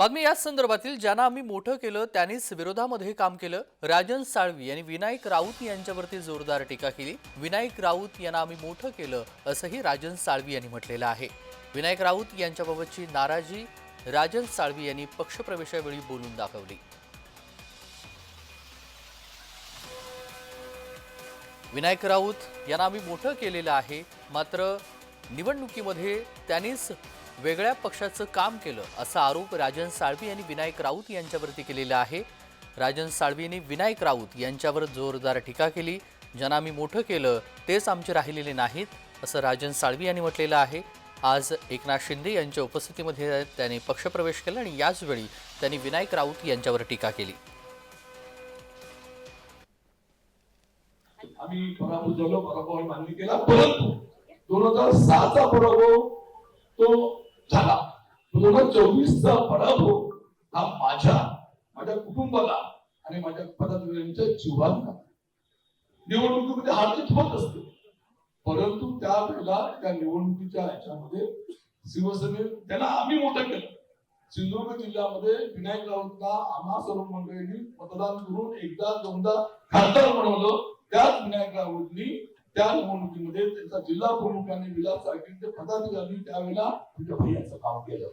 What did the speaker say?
बातमी याच संदर्भातील ज्यांना आम्ही मोठं केलं त्यांनीच विरोधामध्ये काम केलं. राजन साळवी यांनी विनायक राऊत यांच्यावरती जोरदार टीका केली. विनायक राऊत यांना आम्ही मोठं केलं असंही राजन साळवी यांनी म्हटलेलं आहे. विनायक राऊत यांच्याबाबतची नाराजी राजन साळवी यांनी पक्षप्रवेशावेळी बोलून दाखवली. विनायक राऊत यांना आम्ही मोठं केलेलं आहे मात्र निवडणुकीमध्ये त्यांनीच वेगळ्या पक्षाचं काम केलं असा आरोप राजन साळवी यांनी विनायक राऊत यांच्यावरती केलेला आहे. राजन साळवी विनायक राऊत यांच्यावर जोरदार टीका केली. ज्यांना आम्ही मोठं केलं तेच आमचे राहिलेले नाहीत असं राजन साळवी यांनी म्हटलेलं आहे. आज एकनाथ शिंदे यांच्या उपस्थितीमध्ये त्यांनी पक्षप्रवेश केला आणि याचवेळी त्यांनी विनायक राऊत यांच्यावर टीका केली. आम्ही पराभव झालो पराभव मान्य केला परंतु दोन हजार सहाचा पराभव तो झाला. दोन हजार चोवीसचा पराभव हा माझ्या माझ्या कुटुंबाला आणि माझ्या पदाधिकाऱ्यांच्या जीवांना निवडणुकीमध्ये हार्दिक होत असते. परंतु त्यावेळेला त्या निवडणुकीच्या ह्याच्यामध्ये शिवसेने त्यांना आम्ही मोठं केलं. सिंधुदुर्ग जिल्ह्यामध्ये विनायक राऊतला आम्हा सर्व मंडळींनी मतदान करून एकदा दोनदा खासदार बनवलं. त्याच विनायक राऊतनी त्या निवडणुकीमध्ये त्यांचा जिल्हा प्रमुखांनी विलास सारखे पदाधिकारी त्यावेळेला तुझ्या भैयाचं काम केलं.